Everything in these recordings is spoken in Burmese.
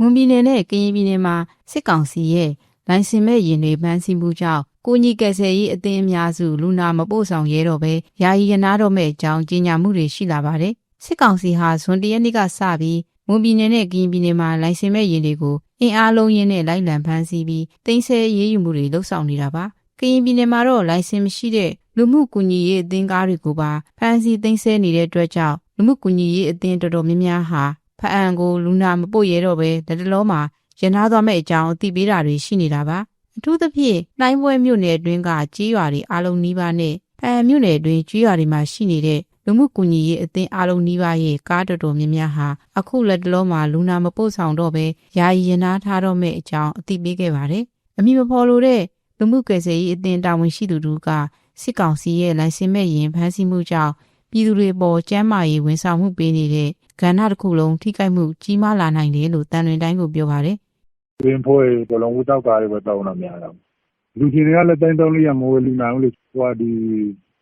မွန်ပြည်နယ်နဲ့ကရင်ပြည်နယ်မှာစစ်ကောင်စီရဲ့လိုင်စင်မဲ့ရင်တွေပန်းစီမှုကြောင့်ကိုကြီးကယ်ဆယ်ရေးအသင်းအများစုလူနာမပို့ဆောင်ရဲတော့ပဲယာယီရနာတော့မဲ့အကြောင်းကြေညာမှုတွေရှိလာပါတယ်စစ်ကောင်စီဟာဇွန်တရက်နေ့ကစပြီးမွန်ပြည်နယ်နဲ့ကရင်ပြည်နယ်မှာလိုင်စင်မဲ့ရင်တွေကိုအင်အားလုံးရင်းနဲ့လိုက်လံဖမ်းဆီးပြီးတင်ဆက်ရေးယူမှုတွေလှုပ်ဆောင်နေတာပါကရင်ပြည်နယ်မှာတော့လိုင်စင်မရှိတဲ့လူမှုကူညီရေးအသင်းကားတွေကိုပါဖမ်းဆီးသိမ်းဆည်းနေတဲ့အတွက်ကြောင့်လူမှုကူညီရေးအသင်းတော်တော်များများဟာ ဖအံကိုလူနာမပို့ရတော့ပဲတတလုံးမှာရနာသွားမဲ့အကြောင်းအသိပေးတာတွေရှိနေတာပါအထူးသဖြင့်နိုင်ပွဲမြို့နယ်အတွင်းကကြေးရွာတွေအားလုံးနီးပါးနဲ့ဖအံမြို့နယ်အတွင်းကြေးရွာတွေမှာရှိနေတဲ့လူမှုကူညီရေးအသင်းအားလုံးနီးပါးရဲ့ကားတော်တော်များများဟာအခုလက်တလုံးမှာလူနာမပို့ဆောင်တော့ပဲယာယီရနာထားတော့မဲ့အကြောင်းအသိပေးခဲ့ပါတယ်အမိမဖော်လို့တဲ့လူမှုကွယ်ဆယ်ရေးအသင်းတာဝန်ရှိသူတို့ကစစ်ကောင်စီရဲ့လိုင်စင်မဲ့ရင်ဖမ်းဆီးမှုကြောင့် ပြည်သူတွေပေါ်ကျန်းမာရေးဝန်ဆောင်မှုပေးနေတဲ့ကဏ္ဍတစ်ခုလုံးထိခိုက်မှုကြီးမားလာနိုင်တယ်လို့တန်လွင်တိုင်းကိုပြောပါတယ်။တွင်ဖွဲ့ဘလုံးဝတောက်ကားတွေပဲတောင်းတာများတာ။လူချင်းတွေကလည်းတိုင်းတောင်းလို့ရမလို့လူနာဦးလေဟိုဒီ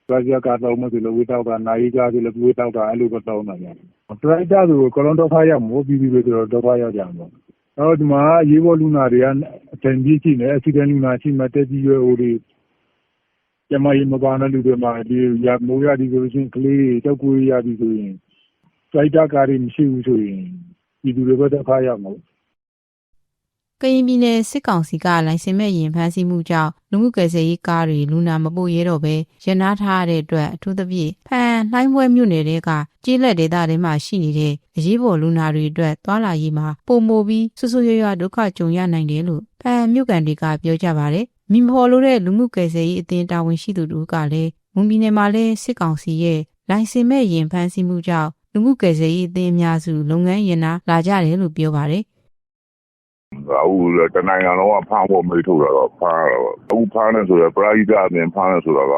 ပရိုဂျက်ကတော့မဆိုလို့ဝေတောက်ကနိုင်ကားဆိုလို့ဝေတောက်ကအဲ့လိုပဲတောင်းတာများတယ်။ဒရိုက်တာဆိုကလုံးတော့ဖားရမို့ပြီးပြီးဆိုတော့တော့ဖားရကြမှာ။တော့ဒီမှာရေးပေါ်လူနာတွေကအတန်ကြီးရှိနေအစီအစဉ်လူနာရှိမှတက်ကြီးရွယ်ဟိုဒီ ကျမကြီးမပါတဲ့လူတွေမှာဒီရမိုးရဒီဆိုလို့ချင်းကလေးတောက်ကွေးရဒီဆိုရင်ဒရိုက်တာကားတွေ မရှိဘူးဆိုရင်ဒီလူတွေပဲတော့ဖားရမှာ။ကရင်ပြည်နယ် စစ်ကောင်စီက လိုင်စင်မဲ့ရင်ဖမ်းဆီးမှုကြောင့် လူမှုကွယ်ဆယ်ရေးကားတွေ လူနာမပို့ရဲတော့ပဲရနာထားရတဲ့အတွက် အထူးသဖြင့်ဖန်လှိုင်းပွဲမြို့နယ်တွေကကြေးလက်ဒေသတွေမှာရှိနေတဲ့ အရေးပေါ်လူနာတွေအတွက် သွာလာရေးမှာပုံမိုပြီးဆွဆွရွရွဒုက္ခကြုံရနိုင်တယ်လို့ဖန်မြို့ကန်တွေက ပြောကြပါတယ်။ မိမဖော်လို့တဲ့လူမှုကွယ်ဆယ်ရေးအသင်းတာဝန်ရှိသူတို့ကလည်းမွန်ပြည်နယ်မှာလည်းစစ်ကောင်စီရဲ့လိုင်စင်မဲ့ရင်ဖမ်းဆီးမှုကြောင့်လူမှုကွယ်ဆယ်ရေးအသင်းအများစုလုပ်ငန်းရင်နာလာကြတယ်လို့ပြောပါတယ်အခုလည်းတနိုင်ငံလုံးကဖမ်းဖို့မိထုတ်တာတော့ဖမ်းရတော့အခုဖမ်းနေဆိုရပရာဟိတအပြင်ဖမ်းနေဆိုတာက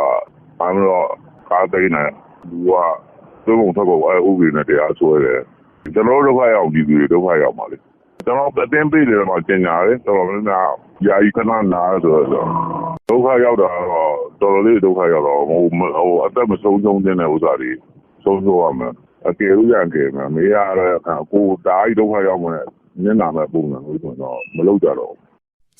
ဖမ်းတော့ကားသိမ်းတယ်လူကသွေးကုန်ထွက်ကုန်အဲဥပဒေနဲ့တရားဆွဲတယ်ကျွန်တော်တို့ဒုက္ခရောက်ဒီတွေဒုက္ခရောက်ပါလေ ကျွန်တော်အတင်းပေးတယ်တော့ကျင်ညာတယ်တော်တော်များများယာယီခဏနားဆိုတော့ဒုက္ခရောက်တာတော့တော်တော်လေးဒုက္ခရောက်တော့ဟိုဟိုအသက်မဆုံးဆုံးတဲ့ဥစ္စာတွေဆုံးဆုံးရမယ်အကယ်လို့ရကယ်မယ်မေးရတဲ့အခါကိုတားကြီးဒုက္ခရောက်မယ်မျက်နာမဲ့ပုံစံလို့ဆိုတော့မလုပ်ကြတော့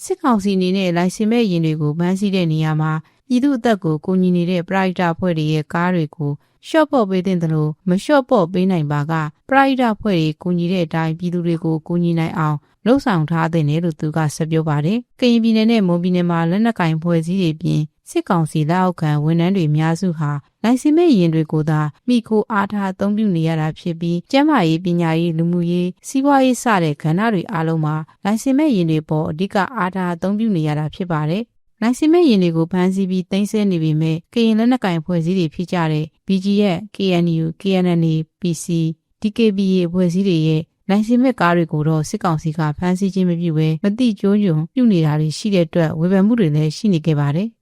စစ်ကောင်စီအနေနဲ့လိုင်စင်မဲ့ရင်တွေကိုဗန်းစီးတဲ့နေရာမှာ ပြည်သူအသက်ကိုကိုညီနေတဲ့ပရိုက်တာဖွဲ့တွေရဲ့ကားတွေကိုရှော့ပေါ့ပေးတဲ့လို့မရှော့ပေါ့ပေးနိုင်ပါကပရိုက်တာဖွဲ့တွေကိုညီတဲ့အတိုင်းပြည်သူတွေကိုကိုညီနိုင်အောင်လှုပ်ဆောင်ထားတဲ့နယ်လို့သူကဆက်ပြောပါတယ်။ကရင်ပြည်နယ်နဲ့မွန်ပြည်နယ်မှာလက်နက်ကင်ဖွဲ့စည်းတွေပြင်စစ်ကောင်စီလက်အောက်ခံဝန်ထမ်းတွေအများစုဟာလိုင်စင်မဲ့ရင်တွေကိုသာမိခိုအားထားအသုံးပြုနေရတာဖြစ်ပြီးကျန်းမာရေးပညာရေးလူမှုရေးစီးပွားရေးစတဲ့ကဏ္ဍတွေအားလုံးမှာလိုင်စင်မဲ့ရင်တွေပေါ်အဓိကအားထားအသုံးပြုနေရတာဖြစ်ပါတယ်။ လိုင်စင်မဲ့ရင်တွေကိုဖမ်းဆီးပြီးတင်ဆက်နေပေမဲ့ကရင်လက်နက်ကင်ဖွဲ့စည်းတွေဖြစ်ကြတဲ့ BGF, KNU, KNNA, PC, DKBA ဖွဲ့စည်းတွေရဲ့လိုင်စင်မဲ့ကားတွေကိုတော့စစ်ကောင်စီကဖမ်းဆီးခြင်းမပြုဘဲမတိကျိုးညွန်ပြုနေတာတွေရှိတဲ့အတွက်ဝေဖန်မှုတွေလည်းရှိနေခဲ့ပါတယ်။